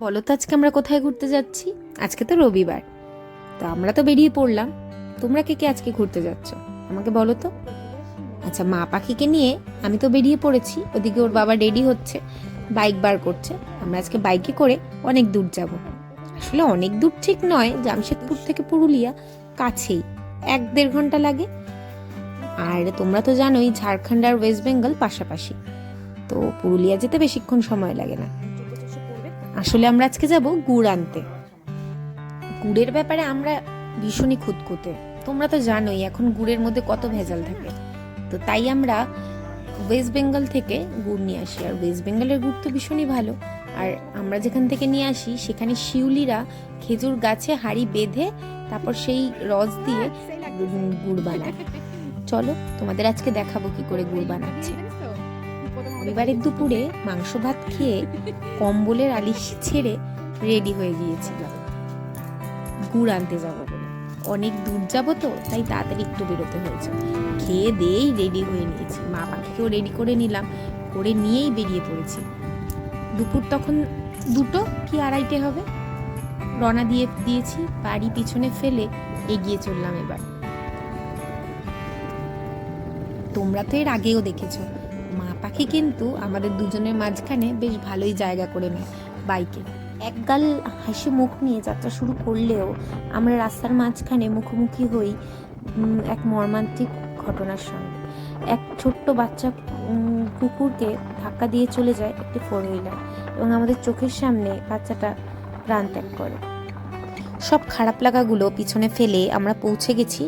বলো তো আজকে আমরা কোথায় ঘুরতে যাচ্ছি? আজকে তো রবিবার। তো আমরা তো বেরিয়ে পড়লাম। তোমরা কে কে আজকে ঘুরতে যাচ্ছ? আমাকে বলো তো। আচ্ছা মা পাখিকে নিয়ে আমি তো বেরিয়ে পড়েছি। ওদিকে ওর বাবা রেডি হচ্ছে, বাইক বার করছে। আমরা আজকে বাইকে করে অনেক দূর যাব। আসলে অনেক দূর ঠিক নয়, জামশেদপুর থেকে পুরুলিয়া কাছেই। এক দেড় ঘণ্টা লাগে। আর তোমরা তো জানোই, ঝাড়খণ্ড আর ওয়েস্ট বেঙ্গল পাশাপাশি। তো পুরুলিয়া যেতে বেশিক্ষণ সময় লাগে না। আসলে আমরা আজকে যাব গুড় আনতে। গুড়ের ব্যাপারে আমরা ভীষণই খুঁতখুঁতে। তোমরা তো জানোই, এখন গুড়ের মধ্যে কত ভেজাল থাকে। তো তাই আমরা ওয়েস্ট বেঙ্গল থেকে গুড় নিয়ে আসি। আর ওয়েস্ট বেঙ্গলের গুড় তো ভীষণই ভালো। আর আমরা যেখান থেকে নিয়ে আসি, সেখানে শিউলিরা খেজুর গাছে হাড়ি বেঁধে তারপর সেই রস দিয়ে গুড় বানায়। চলো তোমাদের আজকে দেখাবো কি করে গুড় বানাচ্ছে। রবিবারের দুপুরে মাংস ভাত খেয়ে কম্বলের আলিশ ছেড়ে রেডি হয়ে গিয়েছিলাম। গুড় আনতে যাব অনেক দূর যাব তো, তাই তাড়াতাড়ি একটু বেরোতে হয়েছে। খেয়ে দিয়েই রেডি হয়ে নিয়েছি। মা পাখিকেও রেডি করে নিলাম, করে নিয়েই বেরিয়ে পড়েছি। দুপুর তখন দুটো কি আড়াইটে হবে? রনা দিয়ে দিয়েছি, বাড়ি পিছনে ফেলে এগিয়ে চললাম এবার। তোমরা তো এর আগেও দেখেছ মা পাখি কিন্তু আমাদের দুজনের মাঝখানে বেশ ভালোই জায়গা করে নেয় বাইকে। একগাল হাসি মুখ নিয়ে যাত্রা শুরু করলেও আমরা রাস্তার মাঝখানে মুখোমুখি হই এক মর্মান্তিক ঘটনার সঙ্গে। এক ছোট্ট বাচ্চা কুকুরকে ধাক্কা দিয়ে চলে যায় একটি ফোর হুইলার এবং আমাদের চোখের সামনে বাচ্চাটা প্রাণ ত্যাগ করে। সব খারাপ লাগাগুলো পিছনে ফেলে আমরা পৌঁছে গেছি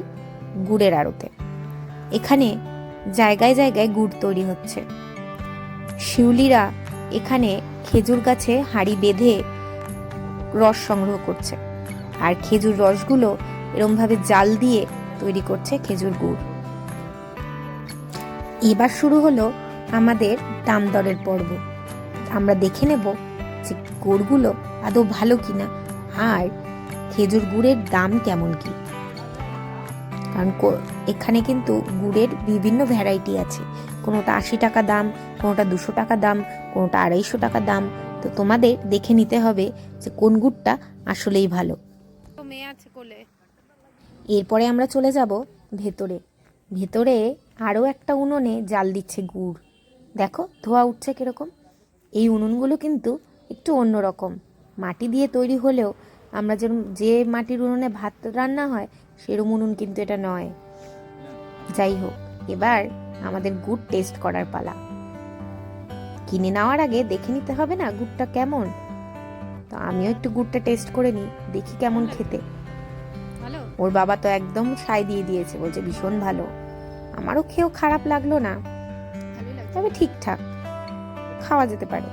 গুড়ের আড়তে। এখানে জায়গায় জায়গায় গুড় তৈরি হচ্ছে। শিউলিরা এখানে খেজুর গাছে হাড়ি বেঁধে রস সংগ্রহ করছে। আর খেজুর রসগুলো এরমভাবে জাল দিয়ে তৈরি করছে খেজুর গুড়। এবার শুরু হলো আমাদের দাম দরের পর্ব। আমরা দেখে নেব যে গুড়গুলো আদৌ ভালো কিনা, আর খেজুর গুড়ের দাম কেমন কি। কারণ এখানে কিন্তু গুড়ের বিভিন্ন ভ্যারাইটি আছে। কোনোটা আশি টাকা দাম কোনোটা দুশো টাকা দাম কোনোটা আড়াইশো টাকা দাম। তো তোমাদের দেখে নিতে হবে যে কোন গুড়টা আসলেই ভালো। মেয়ে আছে কোলে। এরপরে আমরা চলে যাব ভেতরে। ভেতরে আরও একটা উনুনে জাল দিচ্ছে গুড়। দেখো ধোয়া উঠছে কীরকম। এই উনুনগুলো কিন্তু একটু অন্যরকম মাটি দিয়ে তৈরি হলেও আমরা যেরকম যে মাটির উনুনে ভাত রান্না হয় সেরকম উনুন কিন্তু এটা নয়। যাই হোক এবার আমাদের গুড় টেস্ট করার পালা। কিনে নেওয়ার আগে দেখে নিতে হবে না গুড়টা কেমন। তো আমিও একটু গুড়টা টেস্ট করে নিই দেখি কেমন খেতে। ওর বাবা তো একদম সায় দিয়ে দিয়েছে বলছে ভীষণ ভালো। আমারও খেয়েও খারাপ লাগল না। তবে ঠিকঠাক খাওয়া যেতে পারে।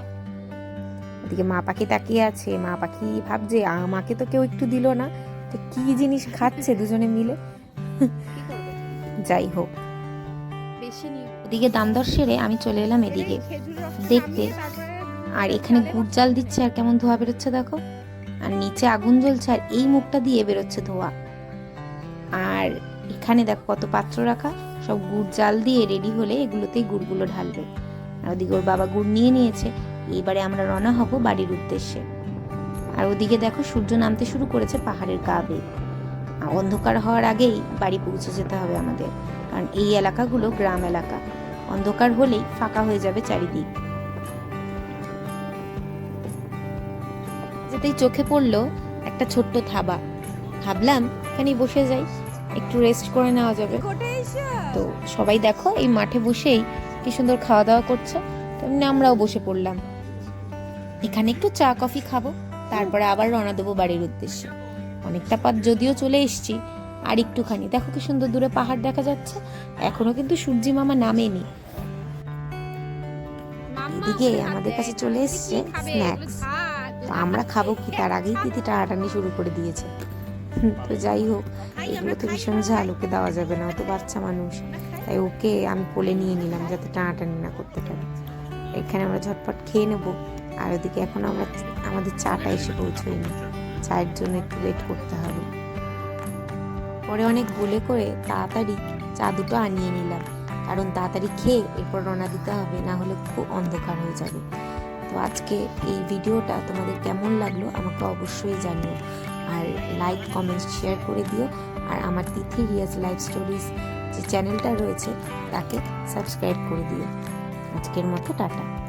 ওদিকে মা পাখি তাকিয়ে আছে মা পাখি ভাবছে আমাকে তো কেউ একটু দিল না। তো কি জিনিস খাচ্ছে দুজনে মিলে? যাই হোক। ওদিকে দাম দর সেরে আমি চলে এলাম এদিকে। দেখতে। আর এখানে গুড় জাল দিচ্ছে আর কেমন ধোয়া বেরোচ্ছে দেখো। আর নিচে আগুন জ্বলছে আর এই মুখটা দিয়ে বেরোচ্ছে ধোয়া। আর এখানে দেখো কত পাত্র রাখা। সব গুড় জাল দিয়ে রেডি হলে এগুলোতেই গুড়গুলো ঢালবে। আর ওদিকে ওর বাবা গুড় নিয়ে নিয়েছে। এইবারে আমরা রওনা হব বাড়ির উদ্দেশ্যে। আর ওদিকে দেখো সূর্য নামতে শুরু করেছে পাহাড়ের গা বেয়ে অন্ধকার হওয়ার আগেই বাড়ি পৌঁছে যেতে হবে আমাদের, কারণ এই এলাকাগুলো গ্রাম এলাকা। অন্ধকার হলেই ফাঁকা হয়ে যাবে চারিদিক। যেতেই চোখে পড়ল একটা ছোট্ট থাবা। ভাবলাম এখানে বসে যাই, একটু রেস্ট করে নেওয়া যাবে। তো সবাই দেখো, এই মাঠে বসেই কি সুন্দর খাওয়া দাওয়া করছে, তেমনি আমরাও বসে পড়লাম। এখানে একটু চা, কফি খাব। তারপরে আবার রওনা দেবো বাড়ির উদ্দেশ্যে। অনেকটা পথ যদিও চলে এসেছি আর একটুখানি। দেখো কি সুন্দর দূরে পাহাড় দেখা যাচ্ছে এখনও কিন্তু সূর্যি মামা নামেনি। এদিকে আমাদের কাছে চলে এসছে। খা, তো আমরা খাব কি তার আগেই তিথি টানাটানি শুরু করে দিয়েছে। তো যাই হোক এগুলো তো ভীষণ ঝাল ওকে দেওয়া যাবে না ও তো বাচ্চা মানুষ। তাই ওকে আমি কোলে নিয়ে নিলাম যাতে টানাটানি না করতে পারে। এখানে আমরা ঝটপট খেয়ে নেব। আর ওদিকে এখন আমরা আমাদের চাটা এসে পৌঁছয়নি চায়ের জন্য একটু ওয়েট করতে হবে। পরে অনেক বলে করে তাড়াতাড়ি চা দুটো আনিয়ে নিলাম। কারণ তাড়াতাড়ি খেয়ে এরপর রওনা দিতে হবে, না হলে খুব অন্ধকার হয়ে যাবে। তো আজকে এই ভিডিওটা তোমাদের কেমন লাগল আমাকে অবশ্যই জানিও। আর লাইক কমেন্ট শেয়ার করে দিও। আর আমার তিথি রিয়াজ লাইফ স্টোরিজ যে চ্যানেলটা রয়েছে, তাকে সাবস্ক্রাইব করে দিও। আজকের মতো টাটা।